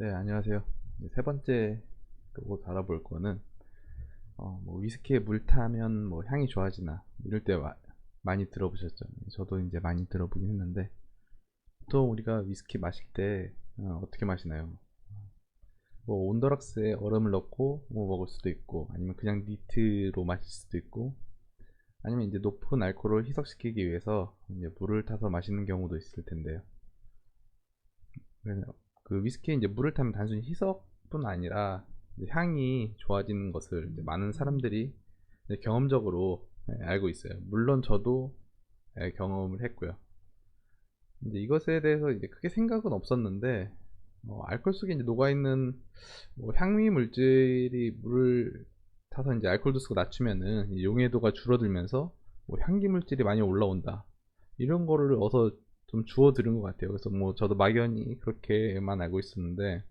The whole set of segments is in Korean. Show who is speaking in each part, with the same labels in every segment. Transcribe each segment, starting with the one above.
Speaker 1: 네, 안녕하세요. 세 번째 또 알아볼 거는 어, 뭐 위스키에 물 타면 뭐 향이 좋아지나 이럴 때 마- 많이 들어보셨죠? 저도 이제 많이 들어보긴 했는데 보통 우리가 위스키 마실 때 어, 떻게 마시나요? 뭐 온더락스에 얼음을 넣고 뭐 먹을 수도 있고 아니면 그냥 니트로 마실 수도 있고 아니면 이제 높은 알코올을 희석시키기 위해서 이제 물을 타서 마시는 경우도 있을 텐데요. 그 위스키에 이제 물을 타면 단순히 희석뿐 아니라 향이 좋아지는 것을 많은 사람들이 경험적으로 예, 알고 있어요. 물론 저도 예, 경험을 했고요. 이제 이것에 대해서 이제 크게 생각은 없었는데 어, 알코올 속에 이제 녹아 있는 뭐 향미 물질이 물을 타서 이제 알코올 도수가 낮추면은 이 용해도가 줄어들면서 뭐 향기 물질이 많이 올라온다. 이런 거를 어서 좀 주워 들은 것 같아요. 그래서 뭐 저도 막연히 그렇게만 알고 있었는데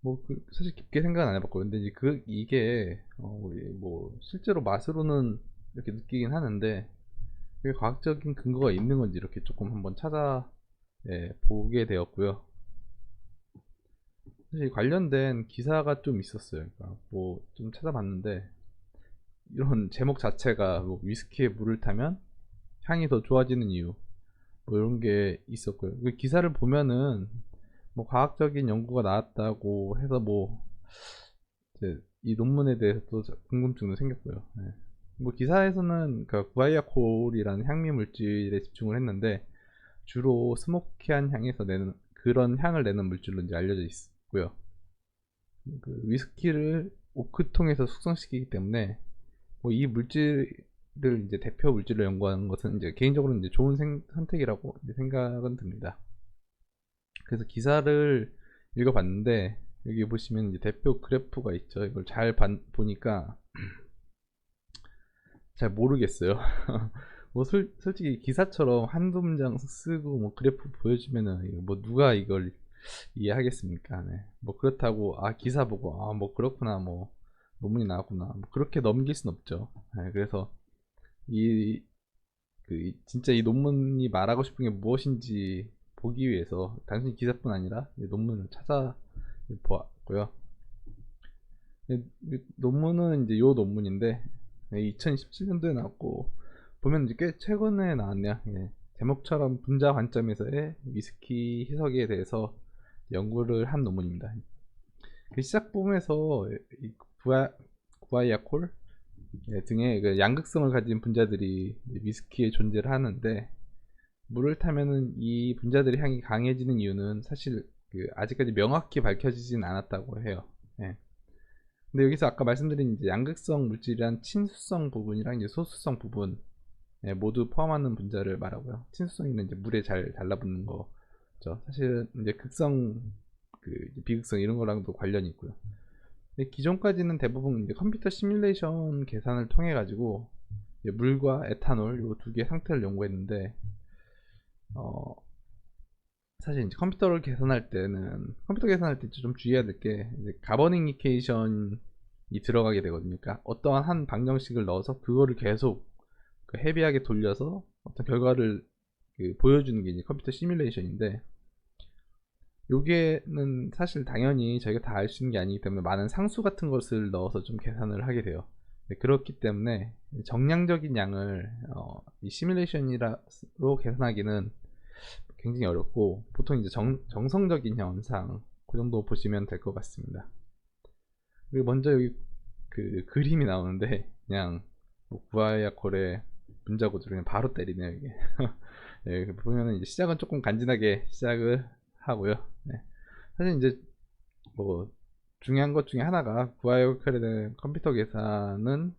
Speaker 1: 뭐 그 사실 깊게 생각은 안 해봤고 근데 이제 그 이게 어 뭐 실제로 맛으로는 이렇게 느끼긴 하는데 그게 과학적인 근거가 있는 건지 이렇게 조금 한번 찾아 예, 보게 되었고요. 사실 관련된 기사가 좀 있었어요. 그러니까 뭐 좀 찾아봤는데 이런 제목 자체가 뭐 위스키에 물을 타면 향이 더 좋아지는 이유 뭐 이런 게 있었고요. 그 기사를 보면은 뭐 과학적인 연구가 나왔다고 해서 뭐 이제 이 논문에 대해서 또 궁금증도 생겼고요. 예. 뭐 기사에서는 그 구아이아콜이라는 향미 물질에 집중을 했는데 주로 스모키한 향에서 내는 그런 향을 내는 물질로 이제 알려져 있고요. 그 위스키를 오크통에서 숙성시키기 때문에 뭐 이 물질 을 이제 대표 물질로 연구하는 것은 이제 개인적으로는 이제 좋은 생- 선택이라고 생각은 듭니다. 그래서 기사를 읽어봤는데 여기 보시면 이제 대표 그래프가 있죠. 이걸 잘 반- 보니까 잘 모르겠어요. 뭐 솔, 솔직히 기사처럼 한두 문장 쓰고 뭐 그래프 보여주면은 뭐 누가 이걸 이해하겠습니까? 네. 뭐 그렇다고 아 기사 보고 아 뭐 그렇구나 뭐 논문이 나왔구나 뭐 그렇게 넘길 순 없죠. 네, 그래서 이, 그, 이- 진짜 이 논문이 말하고 싶은 게 무엇인지 보기 위해서 단순히 기사뿐 아니라 이 논문을 찾아 보았고요. 이- 이 논문은 이제 요 논문인데 2017년도에 나왔고 보면 이제 꽤 최근에 나왔네요. 예, 제목처럼 분자 관점에서의 위스키 해석에 대해서 연구를 한 논문입니다. 그 시작 부분에서 이 구아, 구아이아콜 예, 등의 그 양극성을 가진 분자들이 위스키에 존재를 하는데 물을 타면은 이 분자들의 향이 강해지는 이유는 사실 그 아직까지 명확히 밝혀지진 않았다고 해요. 예. 근데 여기서 아까 말씀드린 이제 양극성 물질이란 친수성 부분이랑 이제 소수성 부분 예, 모두 포함하는 분자를 말하고요. 친수성이는 이제 물에 잘 달라붙는 거죠. 사실은 이제 극성, 그 비극성 이런 거랑도 관련이 있고요. 기존까지는 대부분 이제 컴퓨터 시뮬레이션 계산을 통해 가지고 물과 에탄올 요두 개의 상태를 연구했는데 어 사실 이제 컴퓨터를 계산할 때는 컴퓨터 계산할 때 좀 주의해야 될 게 가번 인디케이션이 들어가게 되거든요. 그러니까 어떠한 한 방정식을 넣어서 그거를 계속 그 헤비하게 돌려서 어떤 결과를 그 보여주는 게 이제 컴퓨터 시뮬레이션인데 요게는 사실 당연히 저희가 다 알 수 있는 게 아니기 때문에 많은 상수 같은 것을 넣어서 좀 계산을 하게 돼요. 네, 그렇기 때문에 정량적인 양을 어, 이 시뮬레이션으로 계산하기는 굉장히 어렵고 보통 이제 정, 정성적인 현상 그 정도 보시면 될 것 같습니다. 그리고 먼저 여기 그 그림이 나오는데 그냥 뭐 구아야콜의 분자고들 그냥 바로 때리네요 이게. 네, 보면은 이제 시작은 조금 간지나게 시작을 하고요. 네. 사실 이제 뭐 중요한 것 중에 하나가 구아야콜에 대한 컴퓨터 계산은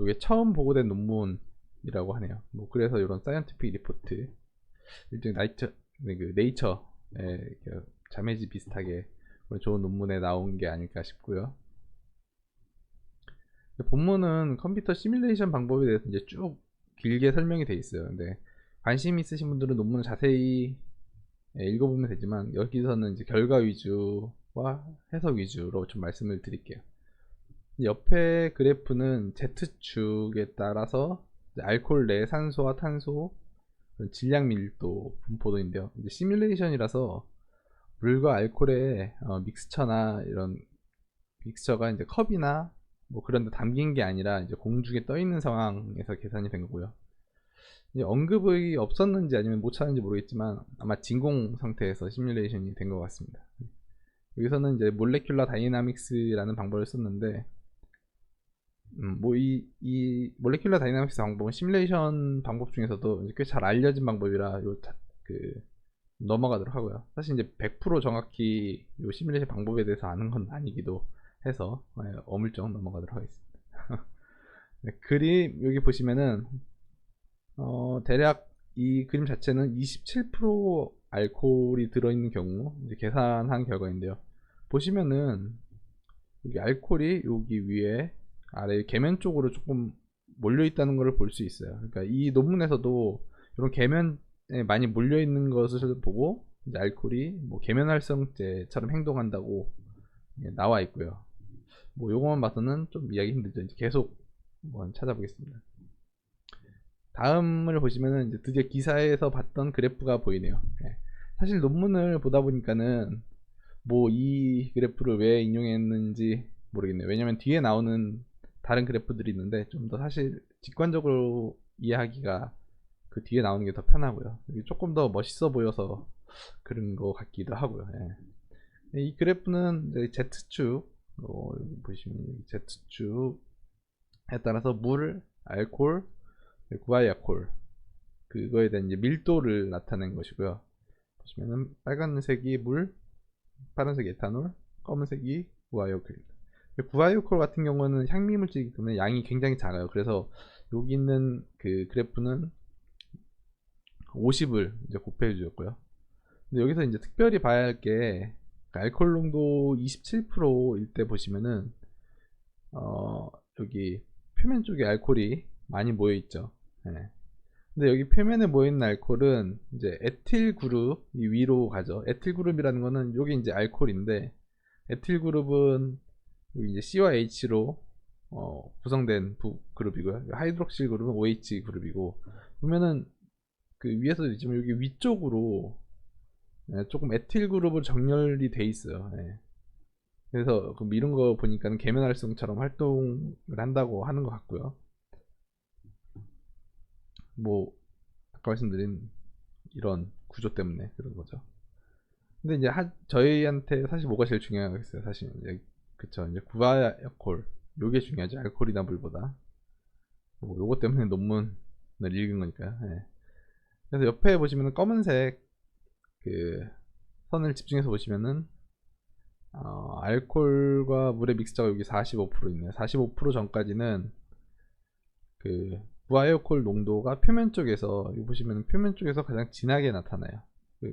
Speaker 1: 이게 처음 보고된 논문이라고 하네요. 뭐 그래서 이런 사이언티픽 리포트 일종의 나이처 네, 그 네이처의 그 자매지 비슷하게 좋은 논문에 나온 게 아닐까 싶고요. 본문은 컴퓨터 시뮬레이션 방법에 대해서 이제 쭉 길게 설명이 돼 있어요. 근데 관심 있으신 분들은 논문을 자세히 예, 읽어보면 되지만 여기서는 이제 결과 위주와 해석 위주로 좀 말씀을 드릴게요. 옆에 그래프는 Z축에 따라서 알코올 내 산소와 탄소 질량 밀도 분포도인데요. 이제 시뮬레이션이라서 물과 알코올의 어, 믹스처나 이런 믹스처가 이제 컵이나 뭐 그런 데 담긴 게 아니라 이제 공중에 떠 있는 상황에서 계산이 된 거고요. 언급이 없었는지 아니면 못 찾는지 모르겠지만 아마 진공 상태에서 시뮬레이션이 된 것 같습니다. 여기서는 이제 몰레큘러 다이나믹스라는 방법을 썼는데 음, 뭐이 이 몰레큘러 다이나믹스 방법은 시뮬레이션 방법 중에서도 꽤 잘 알려진 방법이라 요, 자- 그 넘어가도록 하고요. 사실 이제 100% 정확히 요 시뮬레이션 방법에 대해서 아는 건 아니기도 해서 예, 어물쩍 넘어가도록 하겠습니다. 네, 그림 여기 보시면은 어, 대략 이 그림 자체는 27% 알코올이 들어있는 경우 계산한 결과인데요. 보시면은 여기 알코올이 여기 위에 아래 계면 쪽으로 조금 몰려 있다는 것을 볼 수 있어요. 그러니까 이 논문에서도 이런 계면에 많이 몰려 있는 것을 보고 이제 알코올이 뭐 계면 활성제처럼 행동한다고 예, 나와 있고요. 뭐 요것만 봐서는 좀 이야기 힘들죠. 계속 한번 찾아보겠습니다. 다음을 보시면은 이제 드디어 기사에서 봤던 그래프가 보이네요. 예. 사실 논문을 보다 보니까는 뭐 이 그래프를 왜 인용했는지 모르겠네요. 왜냐면 뒤에 나오는 다른 그래프들이 있는데 좀 더 사실 직관적으로 이해하기가 그 뒤에 나오는 게 더 편하고요. 조금 더 멋있어 보여서 그런 것 같기도 하고요. 예. 이 그래프는 Z축, 어, 보시면 Z축에 따라서 물, 알코올, 구아야콜 그거에 대한 이제 밀도를 나타낸 것이고요. 보시면은 빨간색이 물, 파란색이 에탄올, 검은색이 구아요콜입니다. 구아요콜 같은 경우는 향미 물질이기 때문에 양이 굉장히 작아요. 그래서 여기 있는 그 그래프는 50을 이제 곱해 주었고요. 근데 여기서 이제 특별히 봐야 할 게 알코올 농도 27%일 때 보시면은 어 여기 표면 쪽에 알코올이 많이 모여 있죠. 네. 근데 여기 표면에 모여있는 알코올은 이제 에틸 그룹이 위로 가죠. 에틸 그룹이라는 거는 여기 이제 알코올인데 에틸 그룹은 이제 C와 H로 어, 구성된 부 그룹이고요. 하이드록실 그룹은 OH 그룹이고 보면은 그 위에서 지금 여기 위쪽으로 예, 조금 에틸 그룹으로 정렬이 돼 있어요. 예. 그래서 그 이런 거 보니까는 계면 활성처럼 활동을 한다고 하는 것 같고요. 뭐 아까 말씀드린 이런 구조 때문에 그런 거죠. 근데 이제 하, 저희한테 사실 뭐가 제일 중요하겠어요. 사실 이제 그쵸 이제 구아야콜 요게 중요하죠. 알코올이나 물보다. 뭐 요거 때문에 논문을 읽은 거니까요. 예. 그래서 옆에 보시면은 검은색 그 선을 집중해서 보시면은 어, 알코올과 물의 믹스처가 여기 45% 있네요. 45% 전까지는 그 무아이오콜 농도가 표면 쪽에서 여기 보시면 표면 쪽에서 가장 진하게 나타나요. 그,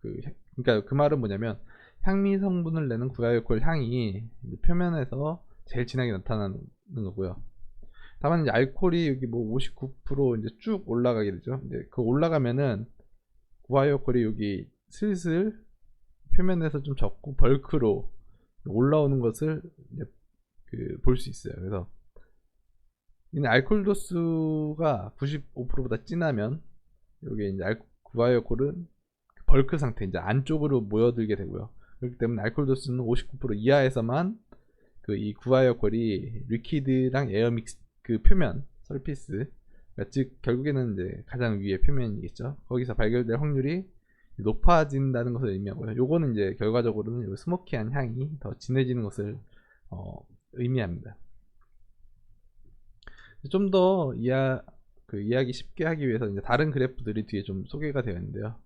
Speaker 1: 그 그러니까 그 말은 뭐냐면 향미 성분을 내는 구아이오콜 향이 표면에서 제일 진하게 나타나는 거고요. 다만 이제 알코올이 여기 뭐 59% 이제 쭉 올라가게 되죠. 이제 그 올라가면은 구아이오콜이 여기 슬슬 표면에서 좀 적고 벌크로 올라오는 것을 그 볼 수 있어요. 그래서 이 알코올 도수가 95%보다 진하면 여기 이제 알, 구아이오콜은 벌크 상태 이제 안쪽으로 모여들게 되고요. 그렇기 때문에 알코올 도수는 59% 이하에서만 그 이 구아이오콜이 리퀴드랑 에어 믹스 그 표면 서피스 즉 결국에는 이제 가장 위의 표면이겠죠. 거기서 발견될 확률이 높아진다는 것을 의미하고요. 요거는 이제 결과적으로는 요 스모키한 향이 더 진해지는 것을 어, 의미합니다. 좀 더 이야 그 이해하기 쉽게 하기 위해서 이제 다른 그래프들이 뒤에 좀 소개가 되어 있는데요.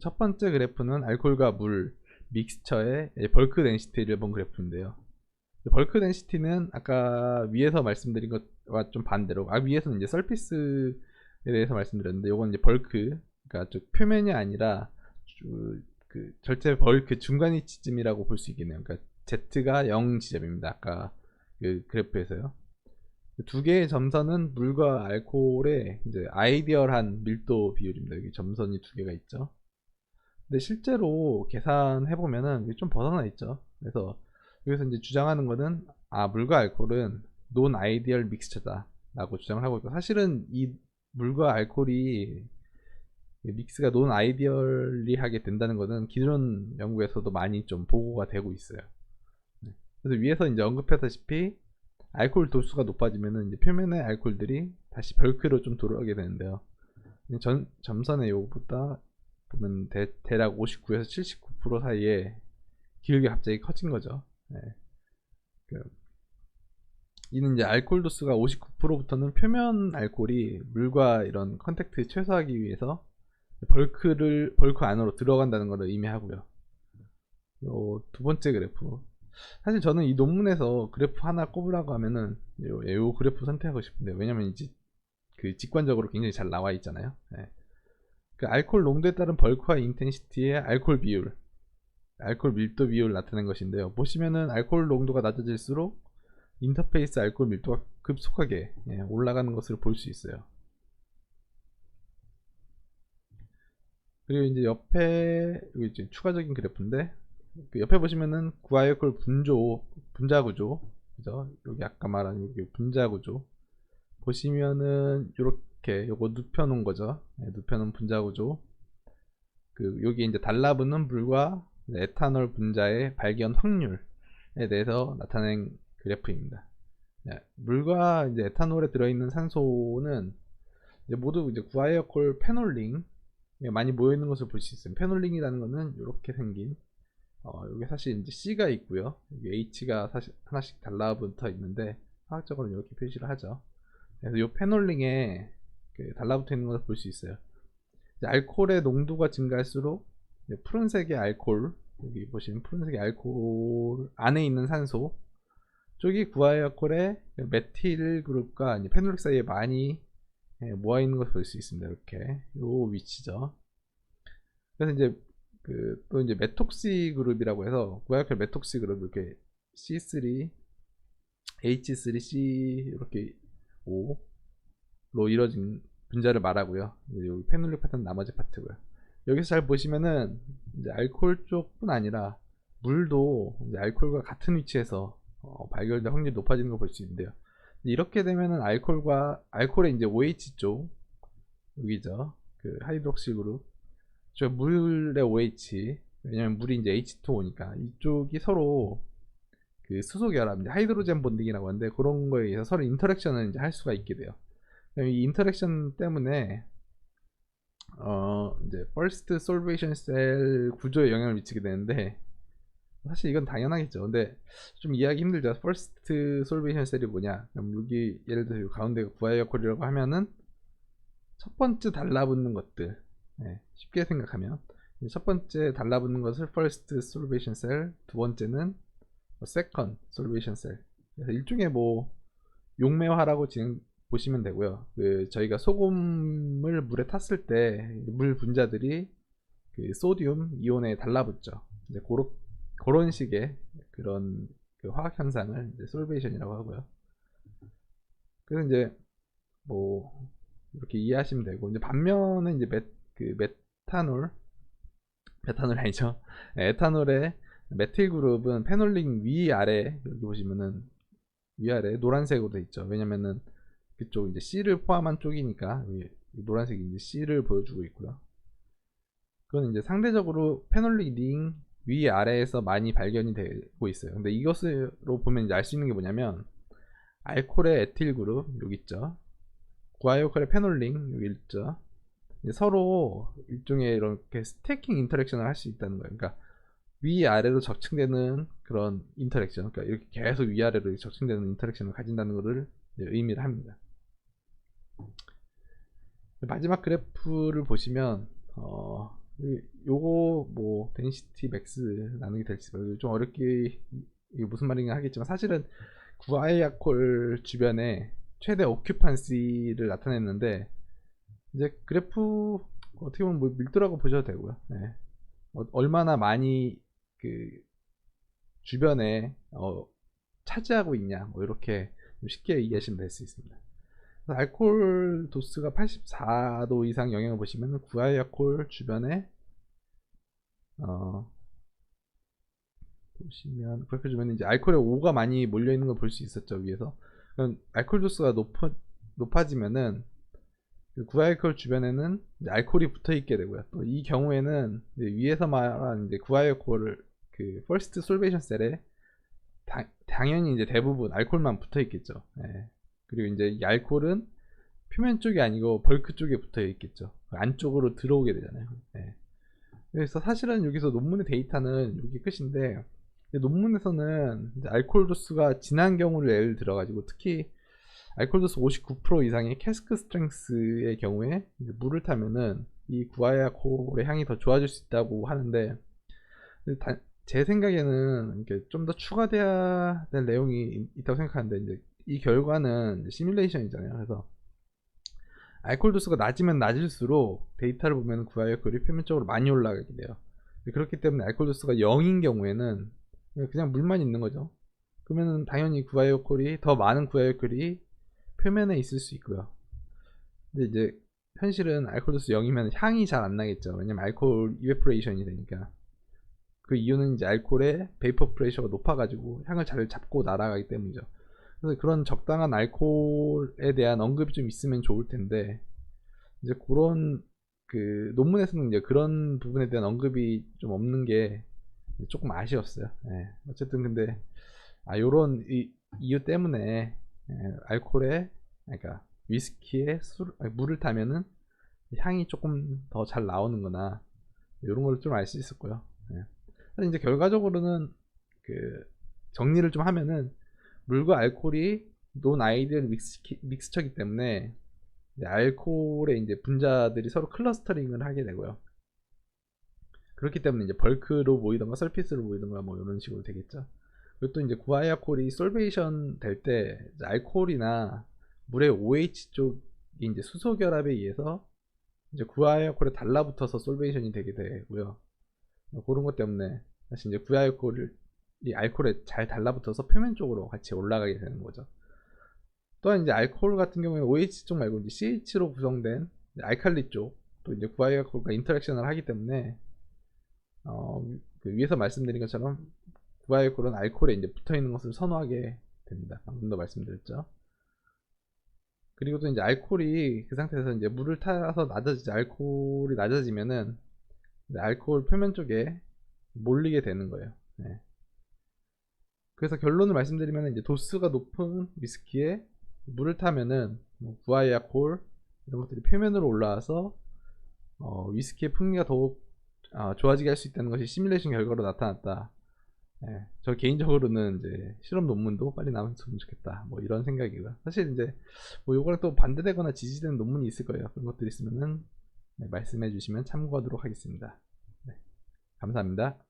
Speaker 1: 첫 번째 그래프는 알코올과 물 믹스처의 벌크 덴시티를 본 그래프인데요. 벌크 덴시티는 아까 위에서 말씀드린 것과 좀 반대로 아 위에서는 이제 서피스에 대해서 말씀드렸는데 요건 이제 벌크 그러니까 즉 표면이 아니라 그 절대 벌크 중간 위치쯤이라고 볼 수 있겠네요. 그러니까 Z가 0 지점입니다. 아까 그 그래프에서요. 두 개의 점선은 물과 알코올의 이제 아이디얼한 밀도 비율입니다. 여기 점선이 두 개가 있죠. 근데 실제로 계산해 보면은 좀 벗어나 있죠. 그래서 여기서 이제 주장하는 거는 아 물과 알코올은 논 아이디얼 믹스처다라고 주장을 하고 있고 사실은 이 물과 알코올이 이 믹스가 논 아이디얼리하게 된다는 것은 기존 연구에서도 많이 좀 보고가 되고 있어요. 네. 그래서 위에서 이제 언급했다시피 알코올 도수가 높아지면은 이제 표면의 알코올들이 다시 벌크로 좀 돌아오게 되는데요. 전 점선의 요거보다 보면 대, 대략 59에서 79% 사이에 기울기 갑자기 커진 거죠. 네. 그, 이는 이제 알코올 도수가 59%부터는 표면 알코올이 물과 이런 컨택트 최소화하기 위해서 벌크를 벌크 안으로 들어간다는 것을 의미하고요. 요 두 번째 그래프. 사실 저는 이 논문에서 그래프 하나 꼽으라고 하면은 요, 요 그래프 선택하고 싶은데 왜냐면 이제 그 직관적으로 굉장히 잘 나와 있잖아요. 네. 그 알코올 농도에 따른 벌크와 인텐시티의 알코올 비율, 알코올 밀도 비율을 나타낸 것인데요. 보시면은 알코올 농도가 낮아질수록 인터페이스 알코올 밀도가 급속하게 예, 올라가는 것을 볼 수 있어요. 그리고 이제 옆에 이제 추가적인 그래프인데 그 옆에 보시면은 구아알코올 분조 분자 구조 그죠? 여기 아까 말한 여기 분자 구조 보시면은 이렇게 요거 눕혀 놓은 거죠. 네, 눕혀 놓은 분자 구조. 그 여기 이제 달라붙는 물과 에탄올 분자의 발견 확률에 대해서 나타낸 그래프입니다. 네, 물과 이제 에탄올에 들어있는 산소는 이제 모두 이제 구아이어콜 페놀링 많이 모여 있는 것을 볼 수 있어요. 페놀링이라는 것은 이렇게 생긴 어, 여기 사실 이제 C가 있고요. 여기 H가 사실 하나씩 달라붙어 있는데 화학적으로 이렇게 표시를 하죠. 그래서 이 페놀링에 그 달라붙어 있는 것을 볼 수 있어요. 알코올의 농도가 증가할수록 푸른색의 알코올 여기 보시면 푸른색의 알코올 안에 있는 산소 쪽이 구아알코올의 메틸 그룹과 페놀릭 사이에 많이 예, 모아 있는 것을 볼 수 있습니다. 이렇게 요 위치죠. 그래서 이제 그 또 이제 메톡시 그룹이라고 해서 구아알코올 메톡시 그룹 이렇게 C3 H3C 이렇게 5로 이루어진 분자를 말하고요. 여기 페놀릭 파트는 나머지 파트고요. 여기서 잘 보시면은 이제 알코올 쪽뿐 아니라 물도 이제 알코올과 같은 위치에서 어, 발견될 확률이 높아지는 걸 볼 수 있는데요. 이렇게 되면은 알코올과 알코올의 이제 OH 쪽 여기죠. 그 하이드록실 그룹 저 물의 OH 왜냐면 물이 이제 H2O니까 이쪽이 서로 그 수소 결합, 이제 하이드로젠 본딩이라고 하는데 그런 거에 의해서 서로 인터랙션을 이제 할 수가 있게 돼요. 이 인터랙션 때문에 어 이제 first solvation cell 구조에 영향을 미치게 되는데 사실 이건 당연하겠죠. 근데 좀 이해하기 힘들죠. first solvation cell이 뭐냐? 그럼 여기 예를 들어 가운데가 구하의 역할이라고 하면은 첫 번째 달라붙는 것들 네, 쉽게 생각하면 첫 번째 달라붙는 것을 first solvation cell, 두 번째는 second solvation cell. 그래서 일종의 뭐 용매화라고 지금 보시면 되고요. 그 저희가 소금을 물에 탔을 때 물 분자들이 그 소디움 이온에 달라붙죠. 이제 고로, 그런 식의 그런 그 화학 현상을 솔베이션이라고 하고요. 그래서 이제 뭐 이렇게 이해하시면 되고 이제 반면에 이제 메, 그 메탄올 메탄올 아니죠. 네, 에탄올의 메틸 그룹은 페놀링 위 아래 여기 보시면은 위아래 노란색으로 돼 있죠. 왜냐면은 그쪽 이제 C를 포함한 쪽이니까 노란색이 이제 C를 보여주고 있고요. 그건 이제 상대적으로 페놀릭 링위 아래에서 많이 발견이 되고 있어요. 근데 이것으로 보면 이제 알 수 있는 게 뭐냐면 알코올의 에틸 그룹 여기 있죠. 구아이오컬의 페놀링 여기 있죠. 서로 일종의 이렇게 스태킹 인터랙션을 할 수 있다는 거예요. 그러니까 위아래로 적층되는 그런 인터랙션, 그러니까 이렇게 계속 위아래로 적층되는 인터랙션을 가진다는 것을 의미를 합니다. 마지막 그래프를 보시면 어, 요거 뭐 데니시티 맥스 나누기 될지 좀 어렵게 이게 무슨 말인가 하겠지만 사실은 구아이아콜 주변에 최대 오큐판시를 나타냈는데 이제 그래프 어떻게 보면 뭐 밀도라고 보셔도 되고요. 네. 어, 얼마나 많이 그 주변에 어, 차지하고 있냐 뭐 이렇게 쉽게 이해하시면 될 수 있습니다. 알코올 도수가 84도 이상 영향을 보시면 구아이아콜 주변에 어 보시면 그렇게 주면 이제 알코올의 O가 많이 몰려 있는 걸 볼 수 있었죠 위에서 알코올 도수가 높아, 높아지면은 그 구알콜 주변에는 알코올이 붙어 있게 되고요. 또 이 경우에는 위에서 말한 이제 구알콜을 그 퍼스트 솔베이션 셀에 다- 당연히 이제 대부분 알코올만 붙어 있겠죠. 예. 그리고 이제 이 알코올은 표면 쪽이 아니고 벌크 쪽에 붙어 있겠죠. 안쪽으로 들어오게 되잖아요. 예. 그래서 사실은 여기서 논문의 데이터는 여기 끝인데 논문에서는 알코올 도수가 진한 경우를 예를 들어가지고 특히 알코올 도수 59% 이상의 캐스크 스트렝스의 경우에 물을 타면은 이 구아야 콜의 향이 더 좋아질 수 있다고 하는데 제 생각에는 좀 더 추가돼야 될 내용이 있- 있다고 생각하는데 이제 이 결과는 시뮬레이션이잖아요. 그래서 알코올 도수가 낮으면 낮을수록 데이터를 보면 구아야 콜이 표면적으로 많이 올라가게 돼요. 그렇기 때문에 알코올 도수가 0인 경우에는 그냥 물만 있는 거죠. 그러면은 당연히 구아야콜이 더 많은 구아야콜이 표면에 있을 수 있고요. 근데 이제 현실은 알코올 도수 0이면 향이 잘 안 나겠죠. 왜냐면 알코올 이베프레이션이 되니까. 그 이유는 이제 알코올의 베이퍼 프레셔가 높아가지고 향을 잘 잡고 날아가기 때문이죠. 그래서 그런 적당한 알코올에 대한 언급이 좀 있으면 좋을 텐데 이제 그런 그 논문에서는 이제 그런 부분에 대한 언급이 좀 없는 게 조금 아쉬웠어요. 예. 어쨌든 근데 아 요런 이, 이유 때문에 예, 알코올에 그러니까 위스키에 술, 물을 타면은 향이 조금 더 잘 나오는구나 이런 걸 좀 알 수 있었고요. 예. 이제 결과적으로는 그 정리를 좀 하면은 물과 알코올이 논 아이디얼 믹스처기 때문에 이제 알코올의 이제 분자들이 서로 클러스터링을 하게 되고요. 그렇기 때문에 이제 벌크로 모이던가 설피스로 모이던가 뭐 이런 식으로 되겠죠. 그리고 또 이제 구아야콜이 솔베이션 될 때 알코올이나 물의 OH 쪽이 이제 수소 결합에 의해서 이제 구아야콜에 달라붙어서 솔베이션이 되게 되고요. 그런 것 때문에 다시 이제 구아야콜이 알코올에 잘 달라붙어서 표면 쪽으로 같이 올라가게 되는 거죠. 또한 이제 알코올 같은 경우에 OH 쪽 말고 이제 CH로 구성된 알칼리 쪽, 또 이제 구아야콜과 인터랙션을 하기 때문에 어, 그 위에서 말씀드린 것처럼 구아야콜은 알코올에 이제 붙어 있는 것을 선호하게 됩니다. 방금도 말씀드렸죠. 그리고 또 이제 알코올이 그 상태에서 이제 물을 타서 낮아지지 알코올이 낮아지면은 알코올 표면 쪽에 몰리게 되는 거예요. 네. 그래서 결론을 말씀드리면 이제 도수가 높은 위스키에 물을 타면은 뭐 구아야콜 이런 것들이 표면으로 올라와서 어, 위스키의 풍미가 더욱 아, 좋아지게 할 수 있다는 것이 시뮬레이션 결과로 나타났다. 예, 저 개인적으로는 이제 실험 논문도 빨리 나왔으면 좋겠다. 뭐 이런 생각이고요. 사실 이제 뭐 요거랑 또 반대되거나 지지되는 논문이 있을 거예요. 그런 것들이 있으면은 네, 말씀해 주시면 참고하도록 하겠습니다. 네, 감사합니다.